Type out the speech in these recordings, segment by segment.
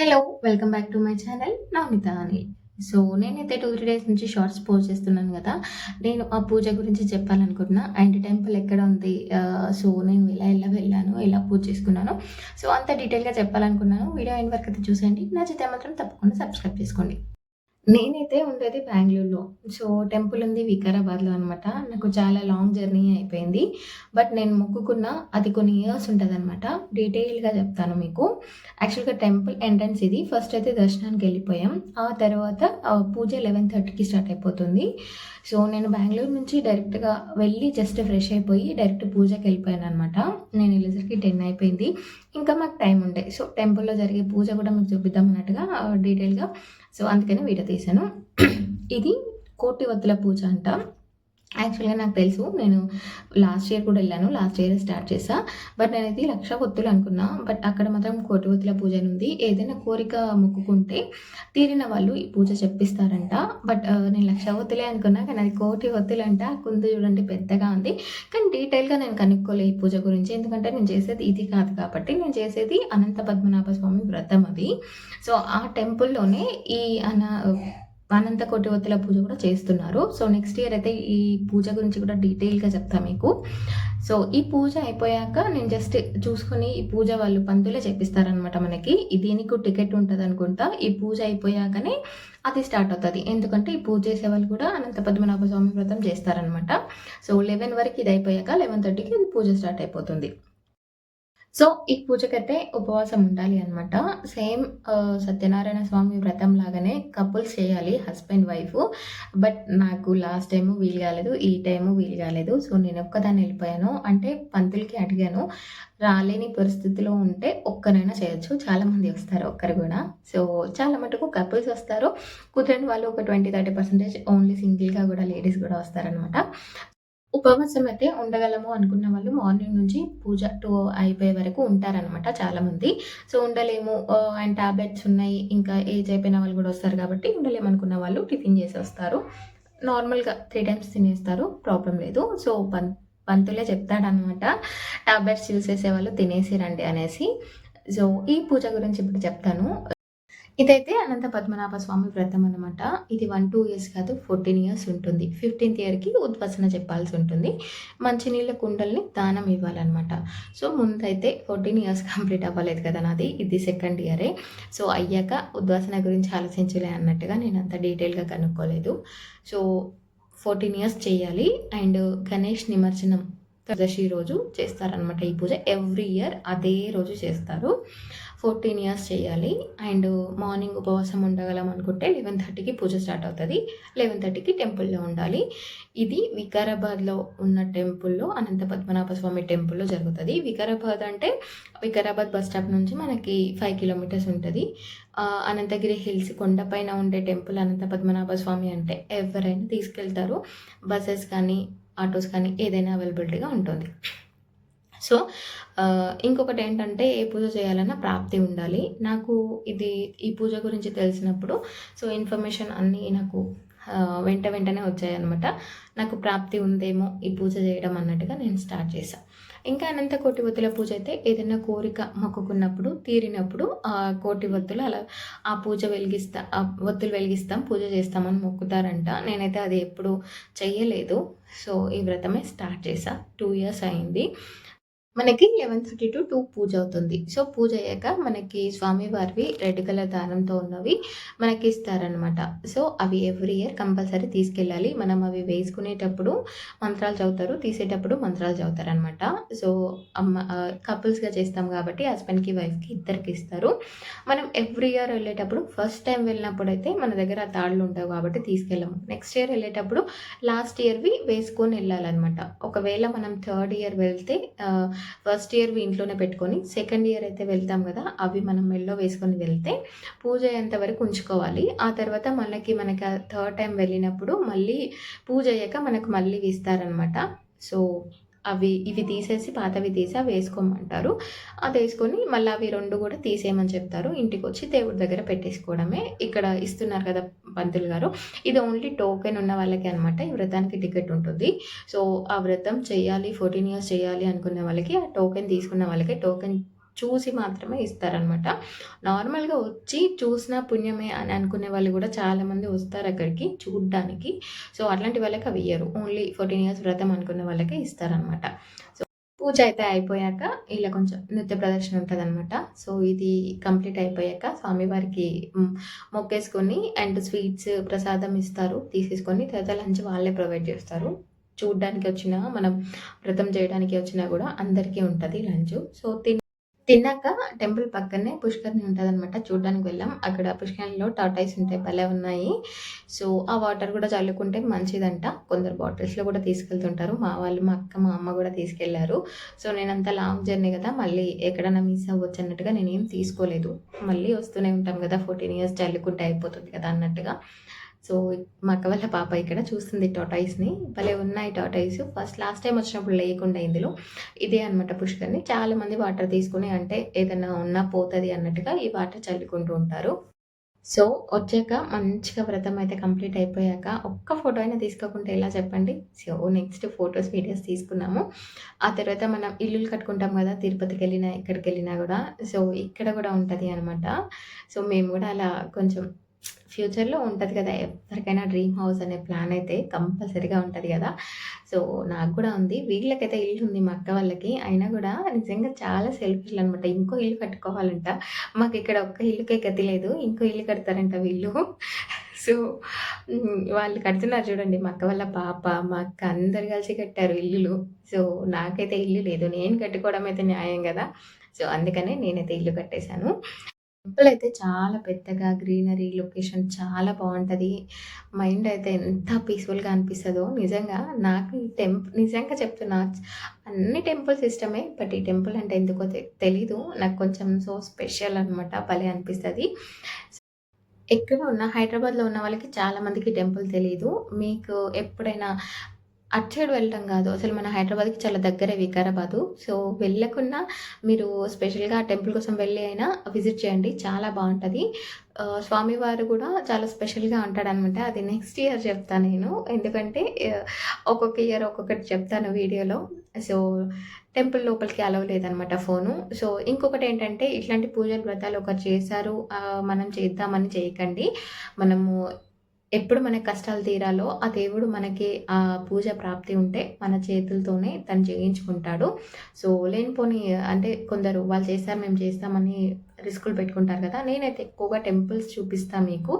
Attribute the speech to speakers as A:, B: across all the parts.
A: Hello welcome back to my channel Navamitha అని so నేనైతే two three days నుంచి shorts post చేస్తున్నాను కదా. నేను ఆ పూజ గురించి చెప్పాలనుకుంటున్నా. అండ్ టెంపుల్ ఎక్కడ ఉంది? సో నేను ఇలా ఎలా వెళ్ళాను? ఎలా పూజ చేసుకున్నాను? సో అంత డీటెయిల్గా చెప్పాలనుకున్నాను. వీడియో అయిన వరకు అయితే చూసేయండి. నచ్చితే మాత్రం తప్పకుండా సబ్స్క్రైబ్ చేసుకోండి. నేనైతే ఉండేది బెంగళూరులో. సో టెంపుల్ ఉంది వికారాబాద్లో అనమాట నాకు చాలా లాంగ్ జర్నీ అయిపోయింది. బట్ నేను మొక్కుకున్న అది కొన్ని ఇయర్స్ ఉంటుంది అనమాట డీటెయిల్గా చెప్తాను మీకు. యాక్చువల్గా టెంపుల్ ఎంట్రన్స్ ఇది. ఫస్ట్ అయితే దర్శనానికి వెళ్ళిపోయాం. ఆ తర్వాత పూజ లెవెన్ థర్టీకి స్టార్ట్ అయిపోతుంది. సో నేను బెంగళూరు నుంచి డైరెక్ట్గా వెళ్ళి జస్ట్ ఫ్రెష్ అయిపోయి డైరెక్ట్ పూజకి వెళ్ళిపోయాను అనమాట నేను వెళ్ళేసరికి టెన్ అయిపోయింది. ఇంకా మాకు టైం ఉండే. సో టెంపుల్లో జరిగే పూజ కూడా మీకు చూపిద్దాం అన్నట్టుగా డీటెయిల్గా సో అందుకని వీడియో తీశాను ఇది కోటి వద్దుల పూజ అంట. యాక్చువల్గా నాకు తెలుసు. నేను లాస్ట్ ఇయర్ కూడా వెళ్ళాను. లాస్ట్ ఇయర్ స్టార్ట్ చేసా. బట్ నేనైతే లక్ష ఒత్తులు అనుకున్నా. బట్ అక్కడ మాత్రం కోటి ఒత్తుల పూజ అని ఉంది. ఏదైనా కోరిక మొక్కుకుంటే తీరిన వాళ్ళు ఈ పూజ చెప్పిస్తారంట. బట్ uh, నేను లక్ష ఒత్తులే అనుకున్నా. కానీ అది కోటి ఒత్తులు అంట కుందు చూడండి పెద్దగా ఉంది. కానీ డీటెయిల్గా నేను కనుక్కోలే ఈ పూజ గురించి. ఎందుకంటే నేను చేసేది ఇది కాదు కాబట్టి. నేను చేసేది అనంత పద్మనాభ స్వామి వ్రతం అది. సో ఆ టెంపుల్లోనే ఈ అన అనంత కోటి పూజ కూడా చేస్తున్నారు. సో నెక్స్ట్ ఇయర్ అయితే ఈ పూజ గురించి కూడా డీటెయిల్గా చెప్తా మీకు. సో ఈ పూజ అయిపోయాక నేను జస్ట్ చూసుకొని ఈ పూజ వాళ్ళు పంతులే చెప్పిస్తారనమాట మనకి. దీనికి టికెట్ ఉంటుంది అనుకుంటా ఈ పూజ అయిపోయాకనే అది స్టార్ట్ అవుతుంది. ఎందుకంటే ఈ పూజ చేసే వాళ్ళు కూడా అనంత పద్మనాభ స్వామి వ్రతం చేస్తారనమాట సో లెవెన్ వరకు ఇది అయిపోయాక లెవెన్ థర్టీకి ఇది పూజ స్టార్ట్ అయిపోతుంది. సో ఈ పూజకైతే ఉపవాసం ఉండాలి అనమాట సేమ్ సత్యనారాయణ స్వామి వ్రతం లాగానే కపుల్స్ చేయాలి హస్బెండ్ వైఫ్. బట్ నాకు లాస్ట్ టైము వీలు కాలేదు ఈ టైము వీలు కాలేదు. సో నేను ఒక్కదాన్ని వెళ్ళిపోయాను. అంటే పంతులకి అడిగాను రాలేని పరిస్థితిలో ఉంటే ఒక్కరైనా చేయొచ్చు. చాలామంది వస్తారు ఒక్కరు కూడా. సో చాలా మటుకు కపుల్స్ వస్తారు. కుదరని వాళ్ళు ఒక ట్వంటీ థర్టీ పర్సెంటేజ్ ఓన్లీ సింగిల్గా కూడా లేడీస్ కూడా వస్తారనమాట ఉపవాసం అయితే ఉండగలము అనుకున్న వాళ్ళు మార్నింగ్ నుంచి పూజ టూ అయిపోయే వరకు ఉంటారనమాట చాలామంది. సో ఉండలేము. అండ్ టాబ్లెట్స్ ఉన్నాయి. ఇంకా ఏజ్ అయిపోయిన వాళ్ళు కూడా వస్తారు కాబట్టి ఉండలేము అనుకున్న వాళ్ళు టిఫిన్ చేసి వస్తారు. నార్మల్గా త్రీ టైమ్స్ తినేస్తారు. ప్రాబ్లం లేదు. సో పం పంతులే చెప్తాడనమాట టాబ్లెట్స్ యూస్ చేసే వాళ్ళు తినేసి రండి అనేసి. సో ఈ పూజ గురించి ఇప్పుడు చెప్తాను. ఇదైతే అనంత పద్మనాభ స్వామి వ్రతం అనమాట ఇది వన్ టూ ఇయర్స్ కాదు ఫోర్టీన్ ఇయర్స్ ఉంటుంది. ఫిఫ్టీన్త్ ఇయర్కి ఉద్వసన చెప్పాల్సి ఉంటుంది. మంచినీళ్ళ కుండల్ని దానం ఇవ్వాలన్నమాట. సో ముందైతే ఫోర్టీన్ ఇయర్స్ కంప్లీట్ అవ్వలేదు కదా నాది. ఇది సెకండ్ ఇయరే సో అయ్యాక ఉద్వాసన గురించి ఆలోచించలే అన్నట్టుగా నేను అంత డీటెయిల్గా కనుక్కోలేదు. సో ఫోర్టీన్ ఇయర్స్ చేయాలి. అండ్ గణేష్ నిమజ్జనం దశి రోజు చేస్తారనమాట ఈ పూజ. ఎవ్రీ ఇయర్ అదే రోజు చేస్తారు. ఫోర్టీన్ ఇయర్స్ చేయాలి. అండ్ మార్నింగ్ ఉపవాసం ఉండగలం అనుకుంటే లెవెన్ థర్టీకి పూజ స్టార్ట్ అవుతుంది. లెవెన్ థర్టీకి టెంపుల్లో ఉండాలి. ఇది వికారాబాద్లో ఉన్న టెంపుల్లో అనంత పద్మనాభ స్వామి టెంపుల్లో జరుగుతుంది. వికారాబాద్ అంటే వికారాబాద్ బస్ స్టాప్ నుంచి మనకి ఫైవ్ కిలోమీటర్స్ ఉంటుంది. అనంతగిరి హిల్స్ కొండపైన ఉండే టెంపుల్ అనంత పద్మనాభ స్వామి అంటే ఎవరైనా తీసుకెళ్తారు. బస్సెస్ కానీ ఆటోస్ కానీ ఏదైనా అవైలబిలిటీగా ఉంటుంది. సో ఇంకొకటి ఏంటంటే ఏ పూజ చేయాలన్నా ప్రాప్తి ఉండాలి. నాకు ఇది ఈ పూజ గురించి తెలిసినప్పుడు సో ఇన్ఫర్మేషన్ అన్నీ నాకు వెంట వెంటనే వచ్చాయన్నమాట. నాకు ప్రాప్తి ఉందేమో ఈ పూజ చేయడం అన్నట్టుగా నేను స్టార్ట్ చేశాను ఇంకా అనంత కోటివత్తుల పూజ అయితే ఏదైనా కోరిక మొక్కుకున్నప్పుడు తీరినప్పుడు ఆ కోటి అలా ఆ పూజ వెలిగిస్తా ఆ ఒత్తులు వెలిగిస్తాం పూజ చేస్తామని మొక్కుతారంట. నేనైతే అది ఎప్పుడు చెయ్యలేదు. సో ఈ వ్రతమే స్టార్ట్ చేశాను టూ ఇయర్స్ అయింది. మనకి లెవెన్ థర్టీ టు టూ పూజ అవుతుంది. సో పూజ అయ్యాక మనకి స్వామివారివి రెడ్ కలర్ దారంతో ఉన్నవి మనకి ఇస్తారనమాట సో అవి ఎవ్రీ ఇయర్ కంపల్సరీ తీసుకెళ్ళాలి. మనం అవి వేసుకునేటప్పుడు మంత్రాలు చదువుతారు తీసేటప్పుడు మంత్రాలు చదువుతారు అనమాట సో అమ్మ కపుల్స్గా చేస్తాం కాబట్టి హస్బెండ్కి వైఫ్కి ఇద్దరికి ఇస్తారు. మనం ఎవ్రీ ఇయర్ వెళ్ళేటప్పుడు ఫస్ట్ టైం వెళ్ళినప్పుడు అయితే మన దగ్గర ఆ తాళ్ళు ఉంటాయి కాబట్టి తీసుకెళ్ళము. నెక్స్ట్ ఇయర్ వెళ్ళేటప్పుడు లాస్ట్ ఇయర్వి వేసుకొని వెళ్ళాలన్నమాట. ఒకవేళ మనం థర్డ్ ఇయర్ వెళ్తే ఫస్ట్ ఇయర్ ఇంట్లోనే పెట్టుకొని సెకండ్ ఇయర్ అయితే వెళ్తాం కదా అవి మనం మెల్లో వేసుకొని వెళ్తే పూజ అయ్యేంత వరకు ఉంచుకోవాలి. ఆ తర్వాత మనకి మనకి థర్డ్ టైం వెళ్ళినప్పుడు మళ్ళీ పూజ అయ్యాక మనకు మళ్ళీ ఇస్తారనమాట సో అవి ఇవి తీసేసి పాతవి తీసి అవి వేసుకోమంటారు. అది వేసుకొని మళ్ళీ అవి రెండు కూడా తీసేయమని చెప్తారు. ఇంటికి వచ్చి దేవుడి దగ్గర పెట్టేసుకోవడమే. ఇక్కడ ఇస్తున్నారు కదా పంతులు గారు. ఇది ఓన్లీ టోకెన్ ఉన్న వాళ్ళకి అనమాట ఈ వ్రతానికి టికెట్ ఉంటుంది. సో ఆ వ్రతం చేయాలి ఫోర్టీన్ ఇయర్స్ చేయాలి అనుకున్న వాళ్ళకి ఆ టోకెన్ తీసుకున్న వాళ్ళకి టోకెన్ చూసి మాత్రమే ఇస్తారనమాట నార్మల్గా వచ్చి చూసిన పుణ్యమే అని అనుకునే వాళ్ళు కూడా చాలామంది వస్తారు అక్కడికి చూడ్డానికి. సో అట్లాంటి వాళ్ళకి అవి ఇయ్యరు. ఓన్లీ ఫోర్టీన్ ఇయర్స్ వ్రతం అనుకునే వాళ్ళకే ఇస్తారనమాట సో పూజ అయితే అయిపోయాక ఇలా కొంచెం నృత్య ప్రదర్శన ఉంటుంది అనమాట సో ఇది కంప్లీట్ అయిపోయాక స్వామివారికి మొక్కేసుకొని అండ్ స్వీట్స్ ప్రసాదం ఇస్తారు. తీసేసుకొని తర్వాత లంచ్ వాళ్ళే ప్రొవైడ్ చేస్తారు. చూడ్డానికి వచ్చినా మనం వ్రతం చేయడానికి వచ్చినా కూడా అందరికీ ఉంటుంది లంచ్. సో తిని తిన్నాక టెంపుల్ పక్కనే పుష్కరిణి ఉంటుంది అనమాట చూడడానికి వెళ్ళాం. అక్కడ పుష్కరిణిలో టాటాయిస్ ఉంటాయి భలే ఉన్నాయి. సో ఆ వాటర్ కూడా చల్లుకుంటే మంచిదంట. కొందరు బాటిల్స్లో కూడా తీసుకెళ్తుంటారు. మా వాళ్ళు మా అక్క మా అమ్మ కూడా తీసుకెళ్ళారు. సో నేను అంత లాంగ్ జర్నీ కదా. మళ్ళీ ఎక్కడైనా మిస్ అవ్వచ్చు అన్నట్టుగా నేనేం తీసుకోలేదు. మళ్ళీ వస్తూనే ఉంటాం కదా. ఫోర్టీన్ ఇయర్స్ చల్లుకుంటే అయిపోతుంది కదా అన్నట్టుగా. సో మా అక్క వాళ్ళ పాప ఇక్కడ చూస్తుంది టాటాయిస్ని భలే ఉన్నాయి టాటాయిస్ ఫస్ట్ లాస్ట్ టైం వచ్చినప్పుడు లేకుండా ఇందులో ఇదే అనమాట పుష్కర్ని చాలా మంది వాటర్ తీసుకుని అంటే ఏదైనా ఉన్నా పోతుంది అన్నట్టుగా ఈ వాటర్ చల్లుకుంటూ ఉంటారు. సో వచ్చాక మంచిగా వ్రతం అయితే కంప్లీట్ అయిపోయాక ఒక్క ఫోటో అయినా తీసుకోకుంటే ఎలా చెప్పండి? సో నెక్స్ట్ ఫొటోస్ వీడియోస్ తీసుకున్నాము. ఆ తర్వాత మనం ఇల్లులు కట్టుకుంటాం కదా తిరుపతికి వెళ్ళినా ఎక్కడికి వెళ్ళినా కూడా. సో ఇక్కడ కూడా ఉంటుంది అనమాట సో మేము కూడా అలా కొంచెం ఫ్యూచర్లో ఉంటుంది కదా ఎవరికైనా డ్రీమ్ హౌస్ అనే ప్లాన్ అయితే కంపల్సరీగా ఉంటుంది కదా. సో నాకు కూడా ఉంది. వీళ్ళకైతే ఇల్లు ఉంది మా అక్క వాళ్ళకి. అయినా కూడా నిజంగా చాలా సెల్ఫిష్లు అనమాట ఇంకో ఇల్లు కట్టుకోవాలంట. మాకు ఇక్కడ ఒక్క ఇల్లుకే గతి లేదు. ఇంకో ఇల్లు కడతారంట వీళ్ళు. సో వాళ్ళు కడుతున్నారు చూడండి. మా అక్క వాళ్ళ పాప మా అక్క అందరు కలిసి కట్టారు ఇల్లులు. సో నాకైతే ఇల్లు లేదు. నేను కట్టుకోవడం అయితే న్యాయం కదా. సో అందుకనే నేనైతే ఇల్లు కట్టేశాను. టెంపుల్ అయితే చాలా పెద్దగా గ్రీనరీ లొకేషన్ చాలా బాగుంటుంది. మైండ్ అయితే ఎంత పీస్ఫుల్గా అనిపిస్తుందో నిజంగా నాకు ఈ టెంప్ నిజంగా చెప్తున్నా అన్ని టెంపుల్స్ ఇష్టమే బట్ ఈ టెంపుల్ అంటే ఎందుకో తె- తెలీదు. నాకు కొంచెం సో స్పెషల్ అనమాట భలే అనిపిస్తుంది. ఎక్కడ ఉన్న హైదరాబాద్లో ఉన్న వాళ్ళకి చాలా మందికి టెంపుల్ తెలియదు మీకు ఎప్పుడైనా అటు సైడ్ వెళ్ళటం కాదు. అసలు మన హైదరాబాద్కి చాలా దగ్గరే వికారాబాదు. సో వెళ్ళకుండా మీరు స్పెషల్గా ఆ టెంపుల్ కోసం వెళ్ళి అయినా విజిట్ చేయండి. చాలా బాగుంటుంది. స్వామివారు కూడా చాలా స్పెషల్గా ఉంటాడనమాట అది నెక్స్ట్ ఇయర్ చెప్తాను నేను. ఎందుకంటే ఒక్కొక్క ఇయర్ ఒక్కొక్కటి చెప్తాను వీడియోలో. సో టెంపుల్ లోపలికి అలవ్ లేదనమాట ఫోను. సో ఇంకొకటి ఏంటంటే ఇట్లాంటి పూజలు వ్రతాలు ఒకరు చేశారు. మనం చేద్దామని చేయకండి. మనము ఎప్పుడు మన కష్టాలు తీరాలో ఆ దేవుడు మనకి ఆ పూజ ప్రాప్తి ఉంటే మన చేతులతోనే తను చేయించుకుంటాడు సో లేనిపోని అంటే కొందరు వాళ్ళు చేస్తారు మేము చేస్తామని రిస్కులు పెట్టుకుంటారు కదా. నేనైతే ఎక్కువగా టెంపుల్స్ చూపిస్తాను మీకు.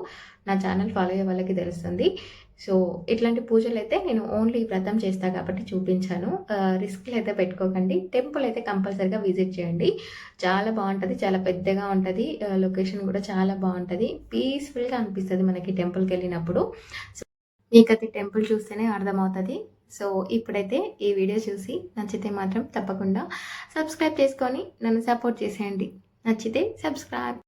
A: నా ఛానల్ ఫాలో అయ్యే వాళ్ళకి తెలుస్తుంది. సో ఇట్లాంటి పూజలు అయితే నేను ఓన్లీ వ్రతం చేస్తా కాబట్టి చూపించాను. రిస్క్లు అయితే పెట్టుకోకండి. టెంపుల్ అయితే కంపల్సరీగా విజిట్ చేయండి. చాలా బాగుంటుంది. చాలా పెద్దగా ఉంటుంది. లొకేషన్ కూడా చాలా బాగుంటుంది. పీస్ఫుల్గా అనిపిస్తుంది మనకి టెంపుల్కి వెళ్ళినప్పుడు. సో మీకైతే టెంపుల్ చూస్తేనే అర్థమవుతుంది. సో ఇప్పుడైతే ఈ వీడియో చూసి నచ్చితే మాత్రం తప్పకుండా సబ్స్క్రైబ్ చేసుకొని నన్ను సపోర్ట్ చేసేయండి. నచ్చితే సబ్స్క్రైబ్.